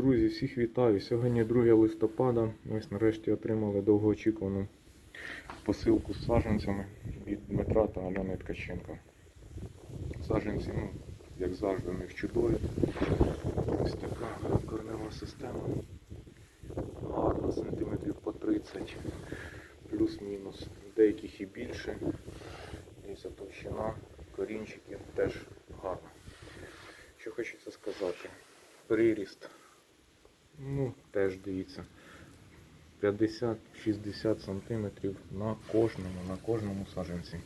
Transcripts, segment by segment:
Друзі, всіх вітаю. Сьогодні 2 листопада. Ось нарешті отримали довгоочікувану посилку з саджанцями від Дмитра та Альони Ткаченка. Саджанці, ну, як завжди, у них чудові. Ось така корнева система. Гарна, сантиметрів по 30, плюс-мінус. Деяких і більше. Дивіться, товщина, корінчики теж гарна. Що хочеться сказати? Приріст. Ну, теж дивіться. 50-60 сантиметрів на кожному, на кожному саджанці.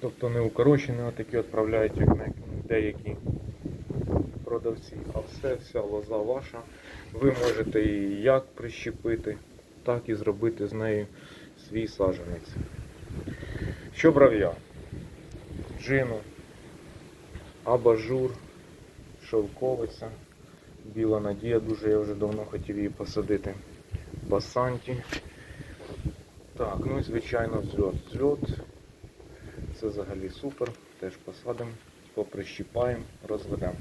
Тобто не укорочені, а такі відправляють, як деякі продавці. А все, вся лоза ваша. Ви можете її як прищепити, так і зробити з нею свій саджанець. Що брав я? Джину, абажур, шовковиця, біла надія, дуже я вже давно хотів її посадити. Басанті. Так, ну і звичайно взльот. Взльот. Це взагалі супер. Теж посадимо, поприщіпаємо, розведемо.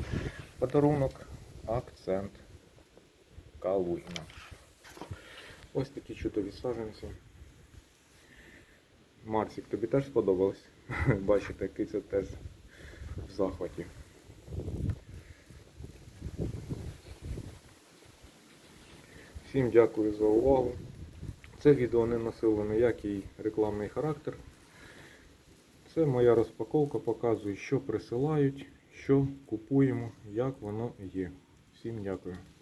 Подарунок, акцент, калугіна. Ось такі чудові саджанці. Марсик, тобі теж сподобалось? Бачите, який це теж в захваті. Всім дякую за увагу. Це відео не носило ніякий рекламний характер. Це моя розпаковка, показує, що присилають, що купуємо, як воно є. Всім дякую.